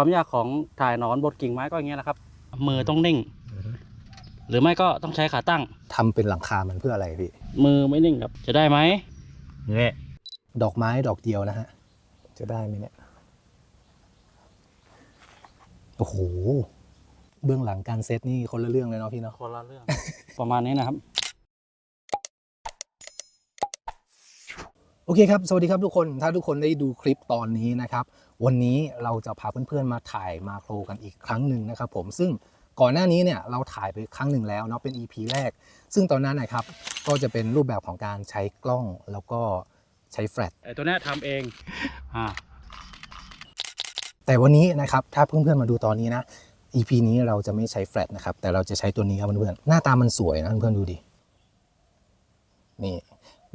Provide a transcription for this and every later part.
ความยากของถ่ายหนอนบนกิ่งไม้ก็อย่างเงี้ยแหละครับ มือต้องนิ่ง หรือไม่ก็ต้องใช้ขาตั้ง ทำเป็นหลังคามันเพื่ออะไรพี่ มือไม่นิ่งครับ จะได้ไหมเนี่ยดอกไม้ดอกเดียวนะฮะ จะได้ไหมเนี่ย โอ้โห เบื้องหลังการเซตนี่คนละเรื่องเลยเนาะพี่เนาะ คนละเรื่อง ประมาณนี้นะครับ โอเคครับ สวัสดีครับทุกคน ถ้าทุกคนได้ดูคลิปตอนนี้นะครับ วันนี้เราจะพาเพื่อนๆมาถ่ายมาโครกันอีกครั้งหนึ่งนะครับผม ซึ่งก่อนหน้านี้เนี่ยเราถ่ายไปครั้งหนึ่งแล้วเนาะเป็น EP แรก ซึ่งตอนนั้นนะครับก็จะเป็นรูปแบบของการใช้กล้องแล้วก็ใช้แฟลช ไอตัวเนี้ยทำเองอ่าแต่วันนี้นะครับถ้าเพื่อนๆมาดูตอนนี้นะ EP นี้เราจะไม่ใช้แฟลชนะครับแต่เราจะใช้ตัวนี้ครับเพื่อนๆหน้าตามันสวยนะเพื่อนๆดูดินี่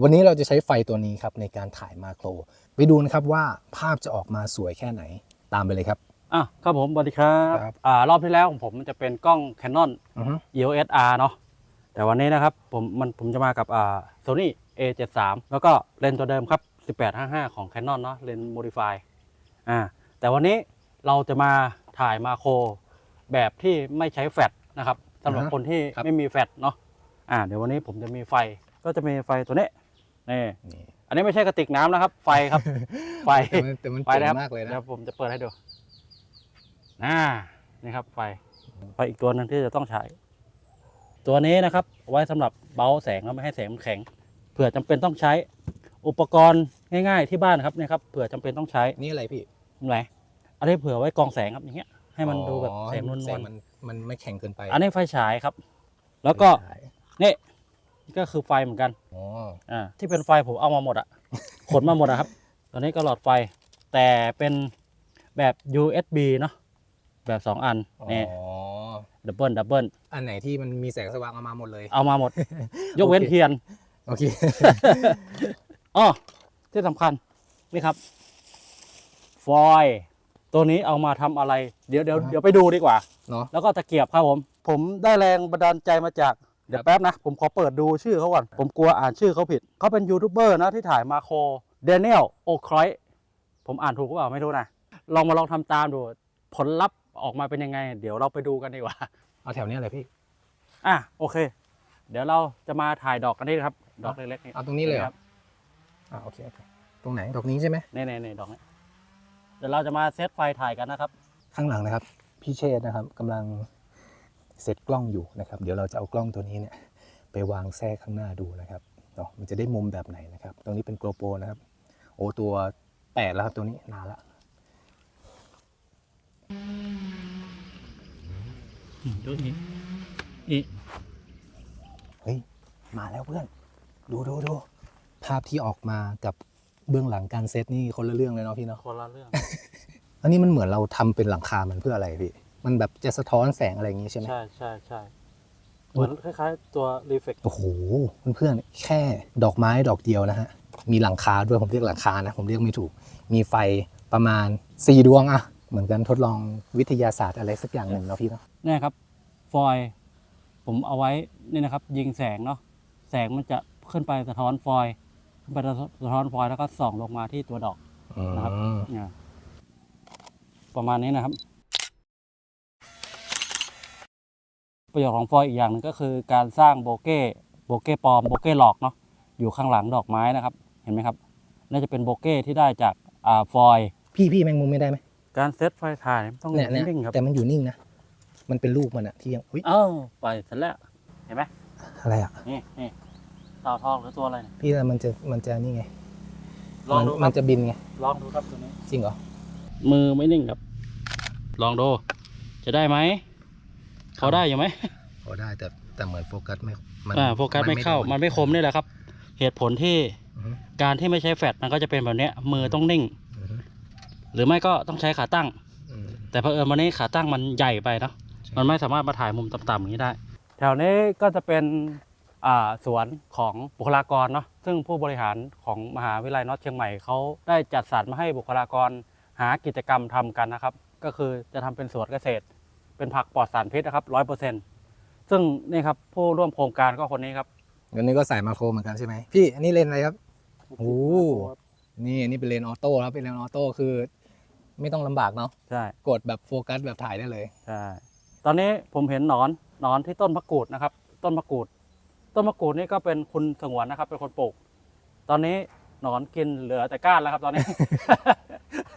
วันนี้เราจะใช้ไฟตัวนี้ครับในการถ่ายมาโคร ไปดูนะครับว่าภาพจะออกมาสวยแค่ไหนตามไปเลยครับอะครับผมสวัสดีครับครับ อ่ารอบที่แล้วของผมมันจะเป็นกล้อง Canon อือฮึ EOS R เนาะแต่วันนี้นะครับผมมันผมจะมากับอ่า Sony A73 แล้วก็เลนส์ตัวเดิมครับ 1855 ของ Canon เนาะเลนส์ Modify อ่าแต่วันนี้เราจะมาถ่ายมาโครแบบที่ไม่ใช้แฟลชนะครับสำหรับคนที่ไม่มีแฟลชเนาะอ่าเดี๋ยววันนี้ผมจะมีไฟก็จะมีไฟตัวนี้ นี่นี่ อันนี้ไม่ใช่กระติกน้ำนะครับ ไฟครับ ไฟ แต่มันแต่มันไฟเจ๋งนะครับ มากเลยนะ เดี๋ยวผมจะเปิดให้ดูน่านี่ครับไฟ ไฟอีกตัวหนึงที่จะต้องใช้ ตัวนี้นะครับ ไว้สำหรับเบาแสงแล้วไม่ให้แสงมันแข็ง เผื่อจำเป็นต้องใช้ อุปกรณ์ง่าย ๆ ที่บ้านครับเนี่ยครับ เผื่อจำเป็นต้องใช้นี่อะไรพี่ไหนอันนี้เผื่อไว้กรองแสงครับอย่างเงี้ย ให้มันดูแบบอ๋อแสงนวแสลงมันมันไม่แข็งเกินไปๆอันนี้ไฟฉายครับ แล้วก็ใช่นี่ ก็คือไฟเหมือนกันอ๋ออ่าที่เป็นไฟผมเอามาหมดอะขนมาหมดอะครับ ตอนนี้ก็หลอดไฟ แต่เป็นแบบ USB เนาะแบบ2อันอ๋อนี่ดับเบิลดับเบิลอันไหนที่มันมีแสงสว่างเอามาหมดเลย เอามาหมด ยกเว้นโอเคเทียนโอเคอ๋อที่สำคัญนี่ครับ ฟอยล์ตัวนี้เอามาทำอะไร เดี๋ยวเดี๋ยวอ่าฮะเดี๋ยวไปดูดีกว่าเนาะแล้วก็ตะเกียบครับผม ผมได้แรงบันดาลใจมาจาก เดี๋ยวครับแป๊บนะ ผมขอเปิดดูชื่อเขาก่อน ผมกลัวอ่านชื่อเขาผิด เขาเป็นยูทูบเบอร์นะที่ถ่ายมาโคเดน i อลโอครอยผมอ่านถูกหรือเปล่าไม่รู้นะ ลองมาลองทำตามดู ผลลัพธ์ออกมาเป็นยังไง เดี๋ยวเราไปดูกันดีกว่า เอาแถวเนี้ยเลยพี่ อะโอเค เดี๋ยวเราจะมาถ่ายดอกกันนี่ครับ ดอกเล็กๆนี่เอาตรงนี้เลยเหรอครับ อ่าโอเคโอเค ตรงไหนดอกนี้ใช่ไหมนี่นี่นี่ดอกนี้ เดี๋ยวเราจะมาเซตไฟถ่ายกันนะครับ ข้างหลังนะครับ พี่เชษฐ์นะครับกำลัง เซตกล้องอยู่นะครับ เดี๋ยวเราจะเอากล้องตัวนี้เนี่ยไปวางแทรกข้างหน้าดูนะครับเนาะมันจะได้มุมแบบไหนนะครับ ตรงนี้เป็นโกลโปรนะครับ โอ้ตัวแปดแล้วครับตัวนี้นานละดูนี่นี่เฮ้ย มาแล้วเพื่อน ดูดูดูภาพที่ออกมากับเบื้องหลังการเซตนี่คนละเรื่องเลยเนาะพี่เนาะคนละเรื่อง อันนี้มันเหมือนเราทำเป็นหลังคามันเพื่ออะไรพี่ มันแบบจะสะท้อนแสงอะไรอย่างงี้ใช่ไหมใช่ใช่ใช่เหมือนคล้ายๆ ตัวรีเฟกโอ้โหเพื่อนๆแค่ดอกไม้ดอกเดียวนะฮะมีหลังคาด้วยผมเรียกหลังคานะผมเรียกไม่ถูก มีไฟประมาณ4ดวงอะเหมือนกันทดลองวิทยาศาสตร์อะไรสักอย่างหนึ่งเนาะพี่เนาะเนี่ยครับ ฟอยล์ผมเอาไว้นี่นะครับ ยิงแสงเนาะแสงมันจะขึ้นไปสะท้อนฟอยล์ขึ้นไปสะท้อนฟอยล์แล้วก็ส่องลงมาที่ตัวดอกนะครับอืมเนี่ยประมาณนี้นะครับ ประโยชน์ของฟอยล์อีกอย่างหนึ่งก็คือการสร้างโบเก้โบเก้ปลอมโบเก้หลอกเนาะอยู่ข้างหลังดอกไม้นะครับ เห็นไหมครับน่าจะเป็นโบเก้ที่ได้จากอ่าฟอยล์พี่พี่แมงมุมไม่ได้ไหมการเซตไฟถ่ายต้องเนี่ยเนี่ยนิ่งๆครับแต่มันอยู่นิ่งนะ มันเป็นลูกมันอะที่ยังอุ้ยเอ้าไปเสร็จแล้วเห็นไหมอะไรอะนี่นี่เต่าทองหรือตัวอะไรเนี่ยพี่แล้วมันจะมันจะนี่ไงลองมันดูคมัรันบจะบินไงลองดูครับตัวนี้ จริงเหรอมือไม่นิ่งครับ ลองดู จะได้ไหม เขาได้อยู่ไหมพอได้แต่แต่เหมือนโฟกัสไม่มันอ่าโฟกัสไม่เข้าโดมันไม่คมนี่แหละครับ เหตุผลที่อือฮึการที่ไม่ใช้แฟลชมันก็จะเป็นแบบเนี้ยมือต้องนิ่งอือฮึหรือไม่ก็ต้องใช้ขาตั้งอืมแต่เพอเอิญวันนี้ขาตั้งมันใหญ่ไปเนาะใช่มันไม่สามารถมาถ่ายมุมต่ำๆอย่างนี้ได้ แถวนี้ก็จะเป็นอ่าสวนของบุคลากรเนาะซึ่งผู้บริหารของมหาวิทยาลัยนอตเชียงใหม่เขาได้จัดสรรมาให้บุคลากรหากิจกรรมทำกันนะครับ ก็คือจะทำเป็นสวนเกษตร เป็นผักปลอดสารพิษนะครับร้อยเปอร์เซ็นต์ซึ่งนี่ครับผู้ร่วมโครงการก็คนนี้ครับอันนี้ก็ใส่มาโครเหมือนกันใช่ไหมพี่อันนี้เลนส์อะไรครับโอ้นี่อันนี้เป็นเลนส์ออโต้ครับเป็นเลนส์ออโต้คือ ไม่ต้องลำบากเนาะใช่กดแบบโฟกัสแบบถ่ายได้เลย ใช่ตอนนี้ผมเห็นหนอนหนอนที่ต้นมะกรูดนะครับ ต้นมะกรูด ต้นมะกรูดนี่ก็เป็นคุณสงวนนะครับ เป็นคนปลูก ตอนนี้หนอนกินเหลือแต่ก้านแล้วครับตอนนี้เ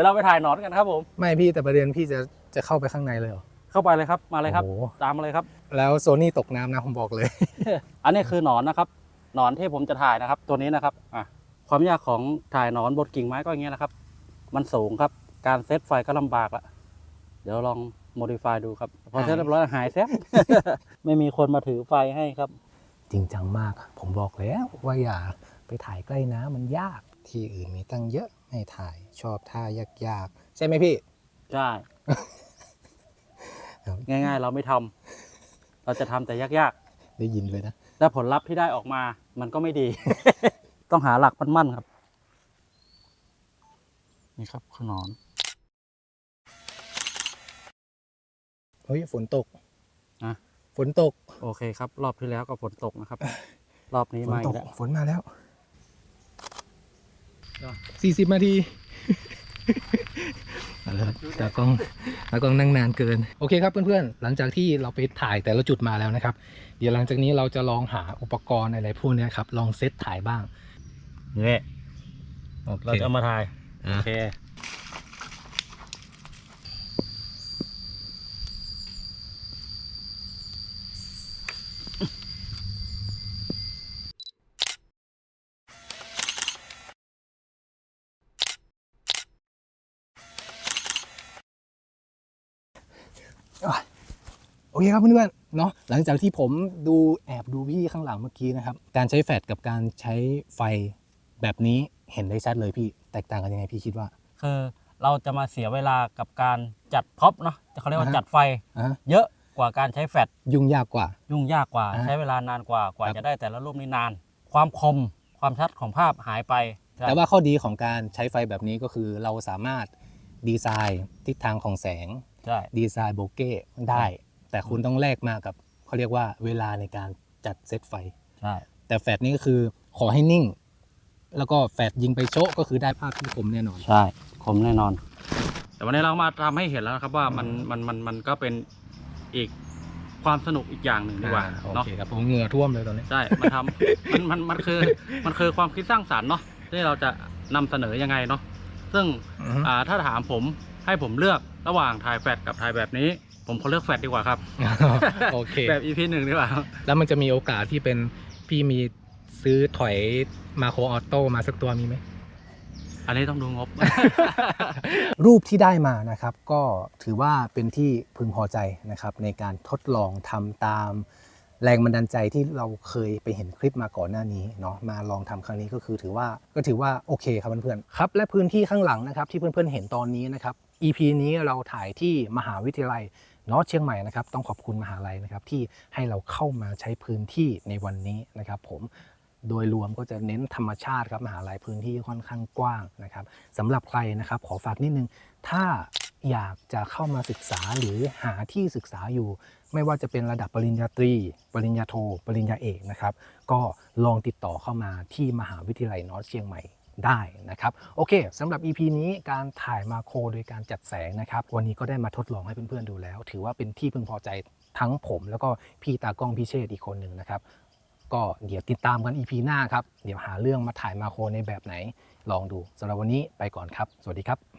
ดี๋ยวเราไปถ่ายหนอนกันครับผม ไม่พี่แต่ประเด็นพี่จะจะเข้าไปข้างในเลยเหรอ เข้าไปเลยครับ มาเลยครับ โอ้โห ตามมาเลยครับ แล้วโซนี่ตกน้ำนะผมบอกเลย อันนี้คือหนอนนะครับ หนอนที่ผมจะถ่ายนะครับ ตัวนี้นะครับอะความยากของถ่ายหนอนบนกิ่งไม้ก็อย่างเงี้ยนะครับ มันสูงครับ การเซตไฟก็ลำบากละเดี๋ยวลองโมดิฟายดูครับ พอเซตเรียบร้อยหายเซฟไม่มีคนมาถือไฟให้ครับ จริงจังมาก ผมบอกแล้วว่าอย่าไปถ่ายใกล้น้ำมันยาก ที่อื่นมีตั้งเยอะ ไม่ถ่ายชอบท่ายากๆ ใช่ไหมพี่ ใช่ครับง่ายๆ เราไม่ทำเราจะทำแต่ยากได้ยินเลยนะๆแต่ผลลัพธ์ที่ได้ออกมา มันก็ไม่ดี ต้องหาหลักมั่นๆครับ นี่ครับคือหนอน เฮ้ยฝนตกอะฝนตกโอเคครับ รอบที่แล้วก็ฝนตกนะครับ รอบนี้ฝนมาตอีกกแล้ว ฝนมาแล้วอะ สี่สิบนาทีเอาละครับตากล้องตากล้องนั่งนานเกิน โอเคครับเพื่อนๆ หลังจากที่เราไปถ่ายแต่ละจุดมาแล้วนะครับ เดี๋ยวหลังจากนี้เราจะลองหาอุปกรณ์อะไรพวกเนี้ยครับ ลองเซตถ่ายบ้างนี่โอเคเราจะเอามาถ่ายอะโอเค โอเคครับเพื่อนๆเนาะหลังจากที่ผมดูแอบดูพี่ข้างหลังเมื่อกี้นะครับ การใช้แฟลชกับการใช้ไฟแบบนี้เห็นได้ชัดเลยพี่แตกต่างกันยังไงพี่คิดว่า คือเราจะมาเสียเวลากับการจัดพ็อปเนาะเขาเรียกว่าอ่าฮะจัดไฟ อะเยอะกว่าการใช้แฟลชยุ่งยากกว่า ยุ่งยากกว่า อ่าใช้เวลานานกว่ากว่าครับ จะได้แต่ละรูปนี้นาน ความคมความชัดของภาพหายไปใช่แต่ว่าข้อดีของการใช้ไฟแบบนี้ก็คือเราสามารถดีไซน์ทิศทางของแสง ใช่ ดีไซน์โบเก้ได้ แต่คุณต้องแลกมากับเขาเรียกว่าเวลาในการจัดเซตไฟ ใช่ แต่แฟลชนี่ก็คือขอให้นิ่ง แล้วก็แฟลชยิงไปโชะก็คือได้ภาพที่คมแน่นอน ใช่ คมแน่นอน แต่วันนี้เรามาทำให้เห็นแล้วนะครับว่ามันมันมันมันก็เป็นอีกความสนุกอีกอย่างหนึ่งดีกว่าโอเนาะ เคครับผมเหงื่อท่วมเลยตอนนี้ ใช่ มันทำ มัน มัน มันคือ มันคือความคิดสร้างสรรค์เนาะ ที่เราจะนำเสนอยังไงเนาะ ซึ่งอือฮึอ่า ถ้าถามผม ให้ผมเลือก ระหว่างถ่ายแฟลชกับถ่ายแบบนี้ ผมขอเลือกแฟลชดีกว่าครับ โอเค แบบ EP หนึ่งดีกว่าแล้วมันจะมีโอกาสที่เป็นพี่มีซื้อถอยมาโครออโต้มาสักตัวมีไหม อันนี้ต้องดูงบ รูปที่ได้มานะครับ ก็ถือว่าเป็นที่พึงพอใจนะครับ ในการทดลองทำตาม แรงบันดาลใจที่เราเคยไปเห็นคลิปมาก่อนหน้านี้เนาะมาลองทำครั้งนี้ก็คือถือว่าก็ถือว่าโอเคครับเพื่อนๆครับและพื้นที่ข้างหลังนะครับที่เพื่อนๆเห็นตอนนี้นะครับ EP นี้เราถ่ายที่มหาวิทยาลัยเนาะเชียงใหม่นะครับต้องขอบคุณมหาลัยนะครับที่ให้เราเข้ามาใช้พื้นที่ในวันนี้นะครับผมโดยรวมก็จะเน้นธรรมชาติครับมหาลัยพื้นที่ค่อนข้างกว้างนะครับสำหรับใครนะครับขอฝากนิดนึง ถ้า อยากจะเข้ามาศึกษาหรือหาที่ศึกษาอยู่ ไม่ว่าจะเป็นระดับปริญญาตรี ปริญญาโท ปริญญาเอกนะครับ ก็ลองติดต่อเข้ามาที่มหาวิทยาลัยนอร์ทเชียงใหม่ได้นะครับ โอเคสำหรับ EP นี้การถ่ายมาโครโดยการจัดแสงนะครับ วันนี้ก็ได้มาทดลองให้เพื่อนๆดูแล้ว ถือว่าเป็นที่พึงพอใจทั้งผม แล้วก็พี่ตากล้องพี่เชษอีกคนหนึ่งนะครับก็เดี๋ยวติดตามกัน EP หน้าครับ เดี๋ยวหาเรื่องมาถ่ายมาโครในแบบไหน ลองดูสำหรับวันนี้ไปก่อนครับ สวัสดีครับ